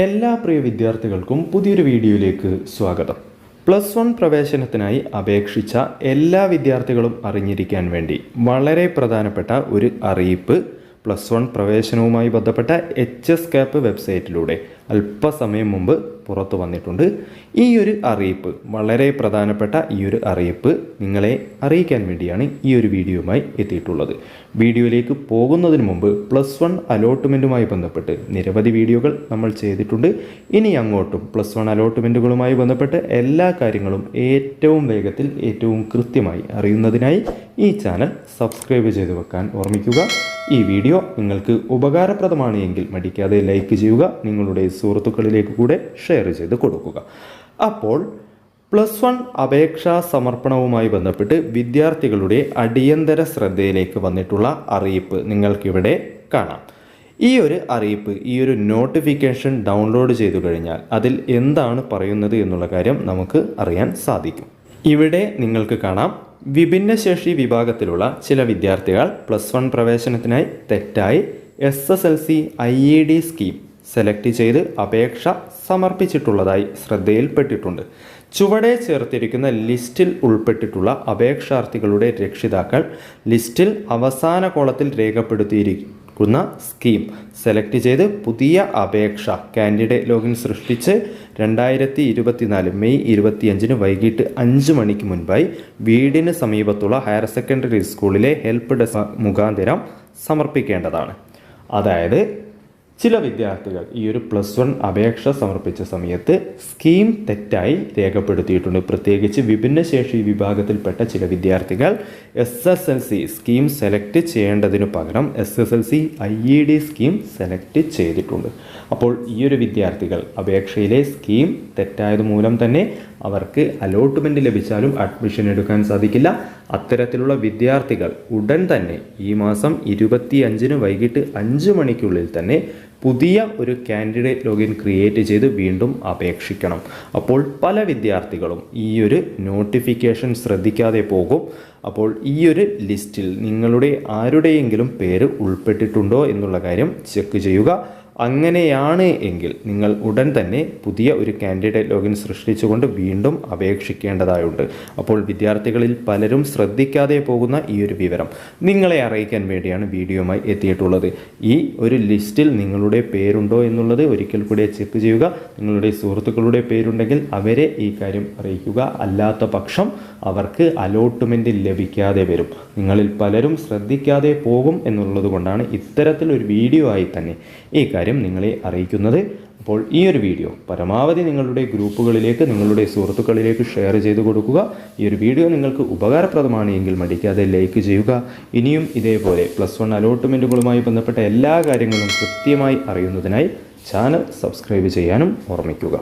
എല്ലാ പ്രിയ വിദ്യാർത്ഥികൾക്കും പുതിയൊരു വീഡിയോയിലേക്ക് സ്വാഗതം. പ്ലസ് വൺ പ്രവേശനത്തിനായി അപേക്ഷിച്ച എല്ലാ വിദ്യാർത്ഥികളും അറിഞ്ഞിരിക്കാൻ വേണ്ടി വളരെ പ്രധാനപ്പെട്ട ഒരു അറിയിപ്പ് പ്ലസ് വൺ പ്രവേശനവുമായി ബന്ധപ്പെട്ട എച്ച് എസ് കാപ്പ് വെബ്സൈറ്റിലൂടെ അല്പസമയം മുമ്പ് പുറത്തു വന്നിട്ടുണ്ട്. ഈ ഒരു അറിയിപ്പ് വളരെ പ്രധാനപ്പെട്ട ഈ ഒരു അറിയിപ്പ് നിങ്ങളെ അറിയിക്കാൻ വേണ്ടിയാണ് ഈ ഒരു വീഡിയോയുമായി എത്തിയിട്ടുള്ളത്. വീഡിയോയിലേക്ക് പോകുന്നതിന് മുമ്പ് പ്ലസ് വൺ അലോട്ട്മെന്റുമായി ബന്ധപ്പെട്ട് നിരവധി വീഡിയോകൾ നമ്മൾ ചെയ്തിട്ടുണ്ട്. ഇനി അങ്ങോട്ടും പ്ലസ് വൺ അലോട്ട്മെന്റുകളുമായി ബന്ധപ്പെട്ട് എല്ലാ കാര്യങ്ങളും ഏറ്റവും വേഗത്തിൽ ഏറ്റവും കൃത്യമായി അറിയുന്നതിനായി ഈ ചാനൽ സബ്സ്ക്രൈബ് ചെയ്ത് വെക്കാൻ ഓർമ്മിക്കുക. ഈ വീഡിയോ നിങ്ങൾക്ക് ഉപകാരപ്രദമാണ് എങ്കിൽ മടിക്കാതെ ലൈക്ക് ചെയ്യുക നിങ്ങളുടെ സുഹൃത്തുക്കളിലേക്ക് കൂടെ ഷെയർ ചെയ്ത് കൊടുക്കുക. അപ്പോൾ പ്ലസ് വൺ അപേക്ഷാ സമർപ്പണവുമായി ബന്ധപ്പെട്ട് വിദ്യാർത്ഥികളുടെ അടിയന്തര ശ്രദ്ധയിലേക്ക് വന്നിട്ടുള്ള അറിയിപ്പ് നിങ്ങൾക്കിവിടെ കാണാം. ഈ ഒരു അറിയിപ്പ് ഈ ഒരു നോട്ടിഫിക്കേഷൻ ഡൗൺലോഡ് ചെയ്തു കഴിഞ്ഞാൽ അതിൽ എന്താണ് പറയുന്നത് എന്നുള്ള കാര്യം നമുക്ക് അറിയാൻ സാധിക്കും. ഇവിടെ നിങ്ങൾക്ക് കാണാം. വിഭിന്നശേഷി വിഭാഗത്തിലുള്ള ചില വിദ്യാർത്ഥികൾ പ്ലസ് വൺ പ്രവേശനത്തിനായി തെറ്റായി S S L C I E D scheme select ചെയ്ത് അപേക്ഷ സമർപ്പിച്ചിട്ടുള്ളതായി ശ്രദ്ധയിൽപ്പെട്ടിട്ടുണ്ട്. ചുവടെ ചേർത്തിരിക്കുന്ന ലിസ്റ്റിൽ ഉൾപ്പെട്ടിട്ടുള്ള അപേക്ഷാർത്ഥികളുടെ രക്ഷിതാക്കൾ ലിസ്റ്റിൽ അവസാന കോളത്തിൽ രേഖപ്പെടുത്തിയിരിക്കുന്ന സ്കീം. സെലക്ട് ചെയ്ത് പുതിയ അപേക്ഷ കാൻഡിഡേറ്റ് ലോഗിൻ സൃഷ്ടിച്ച് രണ്ടായിരത്തി ഇരുപത്തിനാല് മെയ് ഇരുപത്തിയഞ്ചിന് വൈകിട്ട് അഞ്ച് മണിക്ക് മുൻപായി വീടിന് സമീപത്തുള്ള ഹയർ സെക്കൻഡറി സ്കൂളിലെ ഹെൽപ്പ് ഡെസ്ക് മുഖാന്തരം സമർപ്പിക്കേണ്ടതാണ്. അതായത് ചില വിദ്യാർത്ഥികൾ ഈ ഒരു പ്ലസ് വൺ അപേക്ഷ സമർപ്പിച്ച സമയത്ത് സ്കീം തെറ്റായി രേഖപ്പെടുത്തിയിട്ടുണ്ട്. പ്രത്യേകിച്ച് വിഭിന്നശേഷി വിഭാഗത്തിൽപ്പെട്ട ചില വിദ്യാർത്ഥികൾ S S L C scheme select ചെയ്യേണ്ടതിനു പകരം S S L C I E D scheme select ചെയ്തിട്ടുണ്ട്. അപ്പോൾ ഈ ഒരു വിദ്യാർത്ഥികൾ അപേക്ഷയിലെ സ്കീം തെറ്റായത് മൂലം തന്നെ അവർക്ക് അലോട്ട്മെന്റ് ലഭിച്ചാലും അഡ്മിഷൻ എടുക്കാൻ സാധിക്കില്ല. അത്തരത്തിലുള്ള വിദ്യാർത്ഥികൾ ഉടൻ തന്നെ ഈ മാസം ഇരുപത്തി അഞ്ചിന് വൈകിട്ട് അഞ്ച് മണിക്കുള്ളിൽ തന്നെ പുതിയ ഒരു കാൻഡിഡേറ്റ് ലോഗിൻ ക്രിയേറ്റ് ചെയ്ത് വീണ്ടും അപേക്ഷിക്കണം. അപ്പോൾ പല വിദ്യാർത്ഥികളും ഈ ഒരു നോട്ടിഫിക്കേഷൻ ശ്രദ്ധിക്കാതെ പോകും. അപ്പോൾ ഈ ഒരു ലിസ്റ്റിൽ നിങ്ങളുടെ ആരുടെയെങ്കിലും പേര് ഉൾപ്പെട്ടിട്ടുണ്ടോ എന്നുള്ള കാര്യം ചെക്ക് ചെയ്യുക. അങ്ങനെയാണ് എങ്കിൽ നിങ്ങൾ ഉടൻ തന്നെ പുതിയ ഒരു കാൻഡിഡേറ്റ് ലോഗിൻ സൃഷ്ടിച്ചുകൊണ്ട് വീണ്ടും അപേക്ഷിക്കേണ്ടതായുണ്ട്. അപ്പോൾ വിദ്യാർത്ഥികളിൽ പലരും ശ്രദ്ധിക്കാതെ പോകുന്ന ഈ ഒരു വിവരം നിങ്ങളെ അറിയിക്കാൻ വേണ്ടിയാണ് വീഡിയോയുമായി എത്തിയിട്ടുള്ളത്. ഈ ഒരു ലിസ്റ്റിൽ നിങ്ങളുടെ പേരുണ്ടോ എന്നുള്ളത് ഒരിക്കൽ കൂടി ചെക്ക് ചെയ്യുക. നിങ്ങളുടെ സുഹൃത്തുക്കളുടെ പേരുണ്ടെങ്കിൽ അവരെ ഈ കാര്യം അറിയിക്കുക. അല്ലാത്ത പക്ഷം അവർക്ക് അലോട്ട്മെന്റ് ലഭിക്കാതെ വരും. നിങ്ങളിൽ പലരും ശ്രദ്ധിക്കാതെ പോകും എന്നുള്ളത് കൊണ്ടാണ് ഇത്തരത്തിലൊരു വീഡിയോ ആയി തന്നെ ഈ കാര്യം നിങ്ങളെ അറിയിക്കുന്നത്. അപ്പോൾ ഈ ഒരു വീഡിയോ പരമാവധി നിങ്ങളുടെ ഗ്രൂപ്പുകളിലേക്ക് നിങ്ങളുടെ സുഹൃത്തുക്കളിലേക്ക് ഷെയർ ചെയ്ത് കൊടുക്കുക. ഈ ഒരു വീഡിയോ നിങ്ങൾക്ക് ഉപകാരപ്രദമാണ് എങ്കിൽ മടിക്കാതെ ലൈക്ക് ചെയ്യുക. ഇനിയും ഇതേപോലെ പ്ലസ് വൺ അലോട്ട്മെന്റുകളുമായി ബന്ധപ്പെട്ട എല്ലാ കാര്യങ്ങളും കൃത്യമായി അറിയുന്നതിനായി ചാനൽ സബ്സ്ക്രൈബ് ചെയ്യാനും ഓർമ്മിക്കുക.